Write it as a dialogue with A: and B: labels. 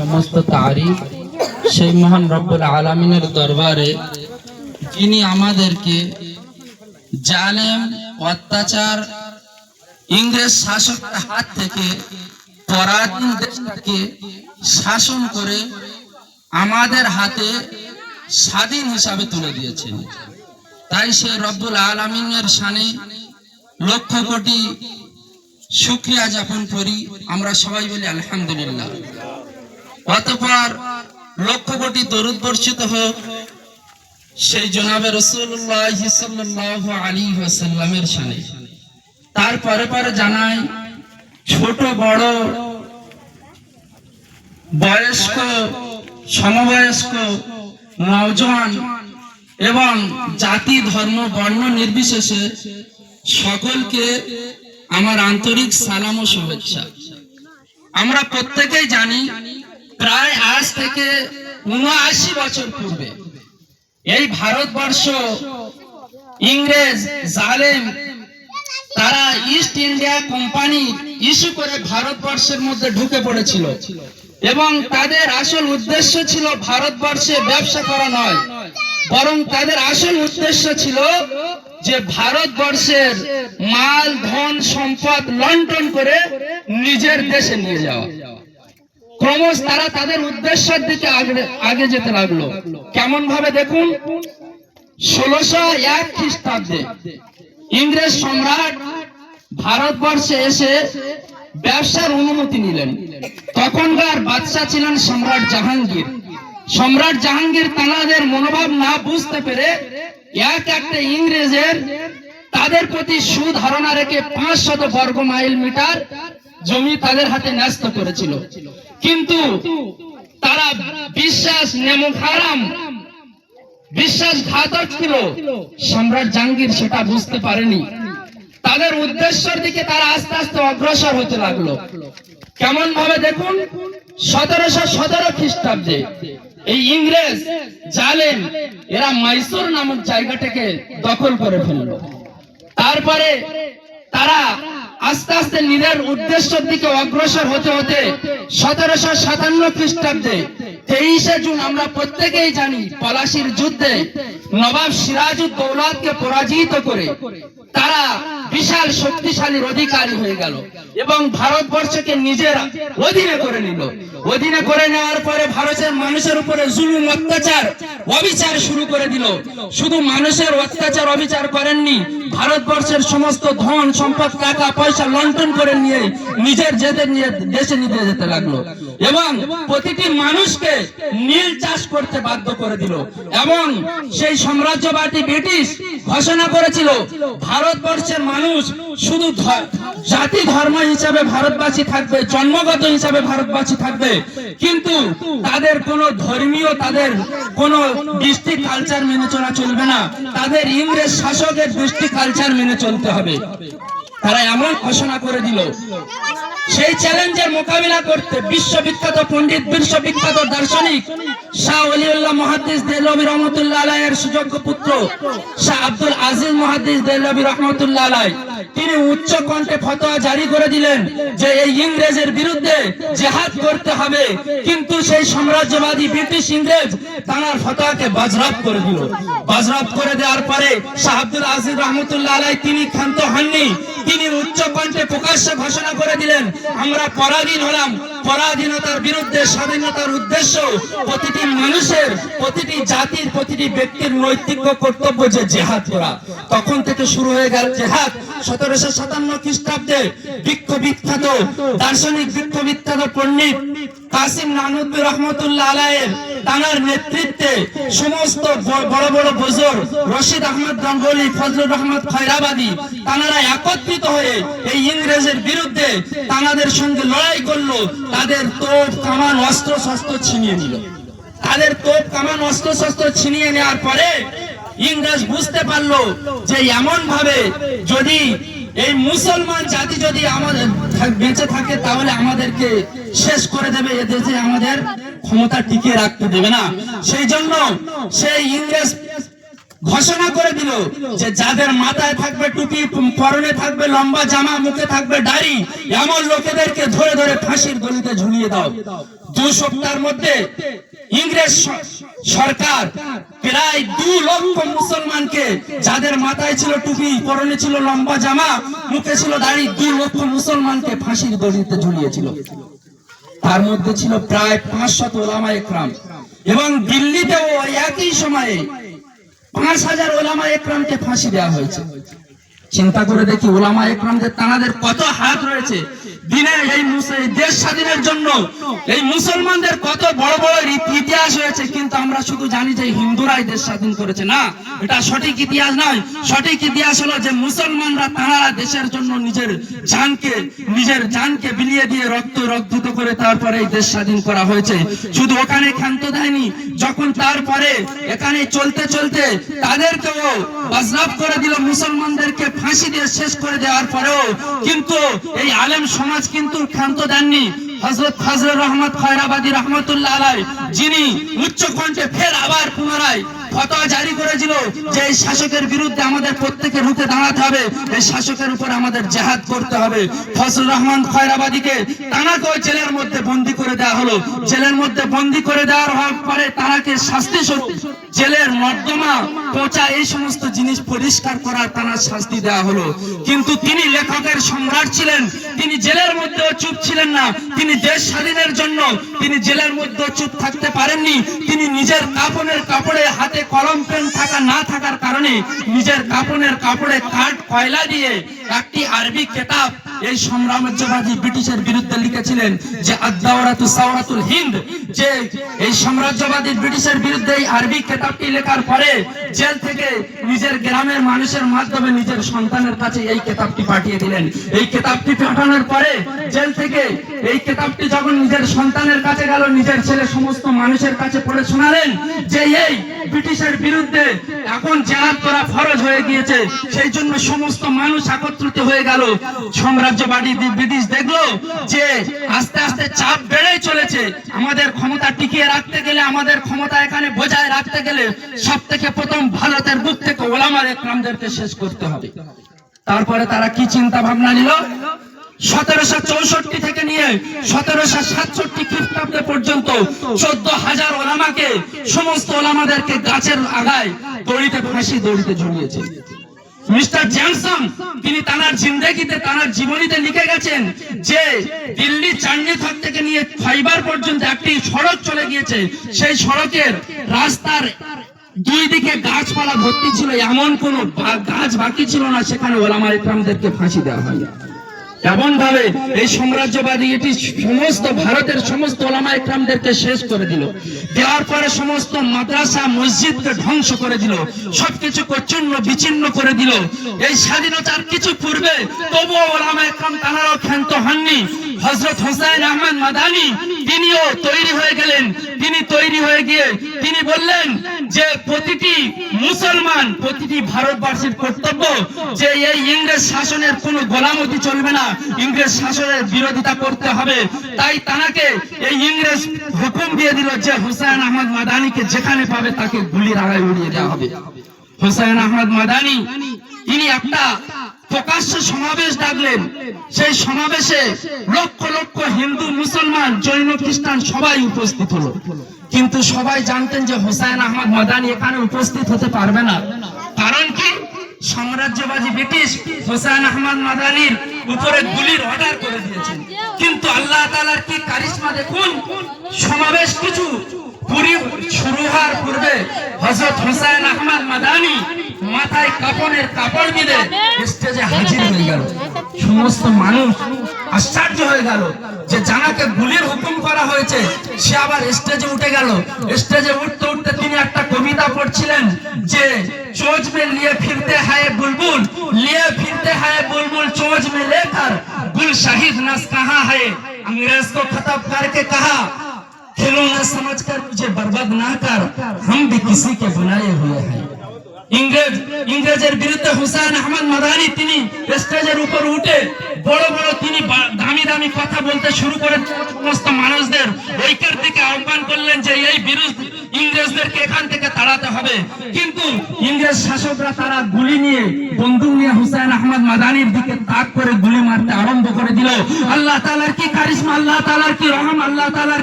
A: সমস্ত তারিফ সেই মহান রব্বুল আলমিনের দরবারে, যিনি আমাদেরকে জালেম, অত্যাচার, ইংরেজ শাসকের হাত থেকে, পরাধীন দেশটাকে শাসন করে আমাদের হাতে স্বাধীন হিসাবে তুলে দিয়েছেন। তাই সেই রব্বুল আলমিনের সানে লক্ষ কোটি শুক্রিয়া যাপন করি। আমরা সবাই বলি আলহামদুলিল্লাহ। অতপর লক্ষ কোটি দরুদ বর্ষিত হোক, সেই জনাবে রসুল্লাহ সাল্লাহ আলী ওয়াসাল্লামের সানে তারপরে পরে জানাই, ছোট, বড়, বয়স্ক, সমবয়স্ক, নওজোয়ান এবং জাতি, ধর্ম, বর্ণ নির্বিশেষে সকলকে আমার আন্তরিক সালাম ও শুভেচ্ছা। আমরা প্রত্যেকেই জানি প্রায় আজ থেকে উনআশি বছর পূর্বে এই ভারতবর্ষ ইংরেজ জালেম তারা ইস্ট ইন্ডিয়া কোম্পানি ইস্যু করে ভারতবর্ষের মধ্যে ঢুকে পড়েছিল। এবং তাদের আসল উদ্দেশ্য ছিল ভারতবর্ষে ব্যবসা করা নয়, বরং তাদের আসল উদ্দেশ্য ছিল যে ভারতবর্ষের মাল, ধন, সম্পদ লন্ডন করে নিজের দেশে নিয়ে যাওয়া। ক্রমশ তারা তাদের উদ্দেশ্যের দিকে আগে- যেতে লাগল। কেমন ভাবে দেখুন? ষোলোশো এক খ্রিস্টাব্দে ইংরেজ সম্রাট ভারতবর্ষে এসে ব্যবসার অনুমতি নিলেন। তখনকার বাদশাহ ছিলেন সম্রাট জাহাঙ্গীর। সম্রাট জাহাঙ্গীর তানাদের মনোভাব না বুঝতে পেরে এক একটা ইংরেজের তাদের প্রতি সুধারণা রেখে পাঁচ শত বর্গ মাইল মিটার জমি তাদের হাতে ন্যস্ত করেছিল। কিন্তু তারা বিশ্বাস নেমুখারাম বিশ্বাসঘাতক ছিল। সম্রাট জাহাঙ্গীর সেটা বুঝতে পারেনি। তাদের উদ্দেশ্যের দিকে তারা আস্তে আস্তে অগ্রসর হতে লাগল। কেমন ভাবে দেখুন? সতেরোশো সতেরো খ্রিস্টাব্দে এই ইংরেজ জালেন এরা মাইসুর নামক জায়গাটাকে দখল করে ফেলল। তারপরে তারা আস্তে আস্তে নিজের উদ্দেশ্যের দিকে অগ্রসর হতে হতে সতেরোশো সাতান্ন খ্রিস্টাব্দে তেইশে জুন আমরা প্রত্যেকেই জানি পলাশির যুদ্ধে নবাব সিরাজউদ্দৌলাকে পরাজিত করে তারা বিশাল শক্তিশালীর অধিকারী হয়ে গেল এবং ভারতবর্ষকে নিজের অধীনে করে নিল। অধীনে করে নেওয়ার পরে ভারতের মানুষের উপরে জুলুম, অত্যাচার, অবিচার শুরু করে দিল। শুধু মানুষের অত্যাচার, অবিচার করেননি ভারতবর্ষের সমস্ত ধন, সম্পদ, টাকা, পয়সা লন্ডন করে নিয়ে নিজের যেতে নিয়ে দেশে নিতে যেতে লাগল। এবং প্রতিটি মানুষকে নীল চাষ করতে বাধ্য করে দিল। এবং সেই সাম্রাজ্যবাদী ব্রিটিশ ঘোষণা করেছিল, ভারতবর্ষের মানুষ শুধু জাতি ধর্ম হিসাবে ভারতবাসী থাকবে, জন্মগত হিসাবে ভারতবাসী থাকবে। কিন্তু তাদের কোনো ধর্মীয়, তাদের কোনো দৃষ্টি কালচার মেনে চলা চলবে না। তাদের ইংরেজ শাসকের দৃষ্টি কালচার মেনে চলতে হবে। তারা এমন ঘোষণা করে দিল। সেই চ্যালেঞ্জের মোকাবিলা করতে বিশ্ববিখ্যাত পণ্ডিত, বিশ্ববিখ্যাত দার্শনিক শাহ অলিউল্লাহ মহাদিস দেলবী রহমতুল্লাহ সুযোগ্য পুত্র শাহ আব্দুল আজিজ মহাদিস দেলবী রহমতুল্লাহ তিনি উচ্চ কণ্ঠে ফতোয়া জারি করে দিলেন যে এই ইংরেজের বিরুদ্ধে জেহাদ করতে হবে। কিন্তু সেই সাম্রাজ্যবাদী ব্রিটিশ ইংরেজ তার ফতোয়াকে বাজরাপ করে দিল। বাজরাপ করে দেওয়ার পরে শাহ আব্দুল আজিজ রহমতুল্লাহ আলাই তিনি ক্ষান্ত হননি। তিনি উচ্চ কণ্ঠে প্রকাশ্যে ঘোষণা করে দিলেন, আমরা পরাধীন হলাম। পরাধীনতার বিরুদ্ধে, স্বাধীনতার উদ্দেশ্য প্রতিটি মানুষের, প্রতিটি জাতির, প্রতিটি ব্যক্তির নৈতিক কর্তব্য যে জেহাদ করা। তখন থেকে শুরু হয়ে গেল জেহাদ। সতেরোশো সাতান্ন খ্রিস্টাব্দে বৃক্ষ বিখ্যাত দার্শনিক বৃক্ষ বিখ্যাত পণ্ডিত কাসিম নানুদ্দিন রহমতুল্লাহ আলাইয়ের তানার নেতৃত্বে সমস্ত বড় বড় বুজুর রশিদ আহমদ গঙ্গলি, ফজলুর রহমত খয়রাবাদী তানারা একত্রিত হয়ে এই ইংরেজের বিরুদ্ধে তানাদের সঙ্গে লড়াই করল। তাদের তোপ, কামান, অস্ত্র, শস্ত্র ছিনিয়ে নিল। তাদের তোপ, কামান, অস্ত্র, শস্ত্র ছিনিয়ে নেওয়ার পরে ইংরেজ বুঝতে পারল যে এমন ভাবে যদি এই মুসলমান জাতি যদি আমাদের বেঁচে থাকে, তাহলে আমাদেরকে শেষ করে দেবে এদেশে আমাদের ক্ষমতা টিকিয়ে রাখতে দেবে না। সেই জন্য সেই ইংরেজ ঘোষণা করে দিল যে যাদের মাথায় থাকবে টুপি, পরনে থাকবে লম্বা জামা, মুখে থাকবে দাড়ি, এমন লোকেদেরকে ধরে ধরে ফাঁসির গলিতে ঝুলিয়ে দাও। দু সপ্তাহের মধ্যে ইংরেজ সরকার প্রায় দু লক্ষ মুসলমানকে যাদের মাথায় ছিল টুপি, পরনে ছিল লম্বা জামা, মুখে ছিল দাড়ি, দু লক্ষ মুসলমানকে ফাঁসির দড়িতে ঝুলিয়েছিল। তার মধ্যে ছিল প্রায় পাঁচশত ওলামা একরাম। এবং দিল্লিতেও একই সময়ে পাঁচ হাজার ওলামা একরামকে ফাঁসি দেওয়া হয়েছে। চিন্তা করে দেখি ওলামা একরামদের তানাদের কত হাত রয়েছে। দিনে এই দেশ স্বাধীনের জন্য এই মুসলমানদের কত বড় বড় ইতিহাস হয়েছে কিন্তু আমরা শুধু জানি যে হিন্দুরাই দেশ স্বাধীন করেছে। না, এটা সঠিক ইতিহাস নয়। সঠিক ইতিহাস হলো যে মুসলমানরা তারা দেশের জন্য নিজের জানকে নিজের জানকে বিলিয়ে দিয়ে রক্ত রক্ত করে তারপরে এই দেশ স্বাধীন করা হয়েছে। শুধু ওখানে ক্ষান্ত দেয়নি, যখন তারপরে এখানে চলতে চলতে তাদেরকেও বাজরাব করে দিল মুসলমানদেরকে ফাঁসি দিয়ে শেষ করে দেওয়ার পরেও কিন্তু এই আলেম সমাজ কিন্তু ক্ষান্ত দেননি। হজরত ফজল রহমত খয়রাবাদী রহমতুল্লাহ আলাই যিনি উচ্চ কণ্ঠে ফের আবার পুনরায় ফতোয়া জারি করেছিল যে এই শাসকের বিরুদ্ধে আমাদের প্রত্যেকে রুখে দাঁড়াতে হবে। এই শাসকের উপর আমাদের জেহাদ করতে হবে। ফজল রহমান খয়রাবাদীকে তানাকেও জেলের মধ্যে বন্দি করে দেওয়া হলো। জেলের মধ্যে বন্দি করে দেওয়ার হওয়ার পরে তানাকে শাস্তি স্বরূপ জেলের নর্দমা পচা এই সমস্ত জিনিস পরিষ্কার করার তানার শাস্তি দেওয়া হলো। কিন্তু তিনি লেখকের সম্রাট ছিলেন। তিনি জেলের মধ্যেও চুপ ছিলেন না। তিনি দেশ স্বাধীনের জন্য তিনি জেলের মধ্যে চুপ থাকতে পারেননি। তিনি নিজের কাপড়ের কাপড়ে হাতে কলম পেন থাকা না থাকার কারণে নিজের কাপনের কাপড়ে কাঠ, কয়লা দিয়ে একটি আরবি কেতাব এই সাম্রাজ্যবাদী ব্রিটিশের বিরুদ্ধে লিখেছিলেন যে আদাওরাতু সাওরাতুল হিন্দ, যে এই সাম্রাজ্যবাদী ব্রিটিশের বিরুদ্ধে এই আরবি কেতাবটি লেখার পরে জেল থেকে নিজের গ্রামের মানুষের মাধ্যমে নিজের সন্তানের কাছে এই কেতাবটি পাঠিয়ে দিলেন। এই কেতাবটি পাঠানোর পরে জেল থেকে এই কেতাবটি যখন নিজের সন্তানের কাছে গেল, নিজের ছেলে সমস্ত মানুষের কাছে পড়ে শোনালেন যে এই ব্রিটিশের বিরুদ্ধে এখন জেহাদ করা ফরজ হয়ে গিয়েছে, সেই জন্য সমস্ত মানুষ একত্রিত হয়ে গেল। সাম্রাজ্যবাদী দেখল যে আস্তে আস্তে চাপ চলেছে। আমাদের ক্ষমতা টিকিয়ে রাখতে গেলে, আমাদের ক্ষমতা এখানে বজায় রাখতে গেলে সব থেকে প্রথম ভারতের বুক থেকে ওলামার একরামদেরকে শেষ করতে হবে। তারপরে তারা কি চিন্তা ভাবনা নিল? সতেরোশো চৌষট্টি থেকে নিয়ে সতেরোশো সাতষট্টি খ্রিস্টাব্দে পর্যন্ত চোদ্দ হাজার ওলামাকে, সমস্ত ওলামাদেরকে গাছের আগায় দড়িতে ফাঁসি, দড়িতে ঝুলিয়েছে। মিস্টার জ্যাংসন তিনি তার জিন্দেগিতে, তার জীবনীতে লিখে গেছেন যে, দিল্লি চান্ডিথক থেকে নিয়ে ফাইবার পর্যন্ত একটি সড়ক চলে গিয়েছে। সেই সড়কের রাস্তার দুই দিকে গাছপালা ভর্তি ছিল, এমন কোন গাছ বাকি ছিল না, সেখানে ওলামা ইকরামদেরকে ফাঁসি দেওয়া হয়। এমন ভাবে এই সাম্রাজ্যবাদী এটি সমস্ত ভারতের সমস্ত ওলামা ইকরামদেরকে শেষ করে দিল। দেওয়ার পরে সমস্ত মাদ্রাসা, মসজিদকে ধ্বংস করে দিল। সবকিছু প্রচণ্ড বিচ্ছিন্ন করে দিল। এই স্বাধীনতার কিছু পূর্বে তবুও ওলামা ইকরাম তাহারাও ক্ষান্ত হননি। হজরত হোসাইন আহমদ মাদানি তিনিও তৈরি হয়ে গেলেন। তিনি তৈরি হয়ে গিয়ে তিনি বললেন যে, প্রতিটি মুসলমান, প্রতিটি ভারতবাসীর কর্তব্য যে, এই ইংরেজ শাসনের কোনো গোলামতি চলবে না। ইংরেজ শাসনের বিরোধিতা করতে হবে। তাই তানাকে এই ইংরেজ হুকুম দিয়ে দিল যে, হুসাইন আহমদ মাদানিকে যেখানে পাবে তাকে গুলির আগায় উড়িয়ে দেওয়া হবে। হুসাইন আহমদ মাদানি তিনি একটা প্রকাশ্য সমাবেশ ডাকলেন। সেই সমাবেশে লক্ষ লক্ষ হিন্দু, মুসলমান, জৈন, খ্রিস্টান সবাই উপস্থিত হলো। কিন্তু সবাই জানতেন যে হোসাইন আহমদ মাদানি এখানে উপস্থিত হতে পারবে না। কারণ কি? সাম্রাজ্যবাদী ব্রিটিশ হোসেন আহমদ মাদানির উপরে গুলির অর্ডার করে দিয়েছেন। কিন্তু আল্লাহ তাআলার কি কারিশমা দেখুন? সমাবেশ কিছু পুরি শুরু হওয়ার পূর্বে হযরত হোসেন আহমদ মাদানি মাথায় কাপড়ের কাপড় মিলে স্টেজে হাজির হয়ে গেল সমস্ত মানুষ আশ্চর্য হয়ে গেল যে জানাকে গুলির হুকুম করা হয়েছে সে আবার স্টেজে উঠে গেল স্টেজে উঠতে উঠতে তিনি একটা কবিতা পড়ছিলেন যে चोज में लिए फिरते हैं बुलबुल लिए फिरते हैं बुलबुल चोज में लेकर गुल शहीद नस कहाँ है अंग्रेज को खत्म करके कहा खिलौना समझकर मुझे बर्बाद ना कर हम भी किसी के बनाए हुए हैं ইংরেজ, ইংরেজের বিরুদ্ধে হুসাইন আহমদ মাদানি তিনি স্টেজের উপর উঠে বড় বড় তিনি দামি দামি কথা বলতে শুরু করে সমস্ত মানুষদের ঐক্যের দিকে আহ্বান করলেন যে এই বিরুদ্ধ ইংরেজদেরকে এখান থেকে তাড়াতে হবে। কিন্তু ইংরেজ শাসকরা তারা গুলি নিয়ে, বন্দুক নিয়ে হুসাইন আহমদ মাদানির দিকে তাক করে গুলি মারতে আরম্ভ করে দিল। আল্লাহ তাআলার কি কারিশমা, আল্লাহ তাআলার কি রহম, আল্লাহ তাআলার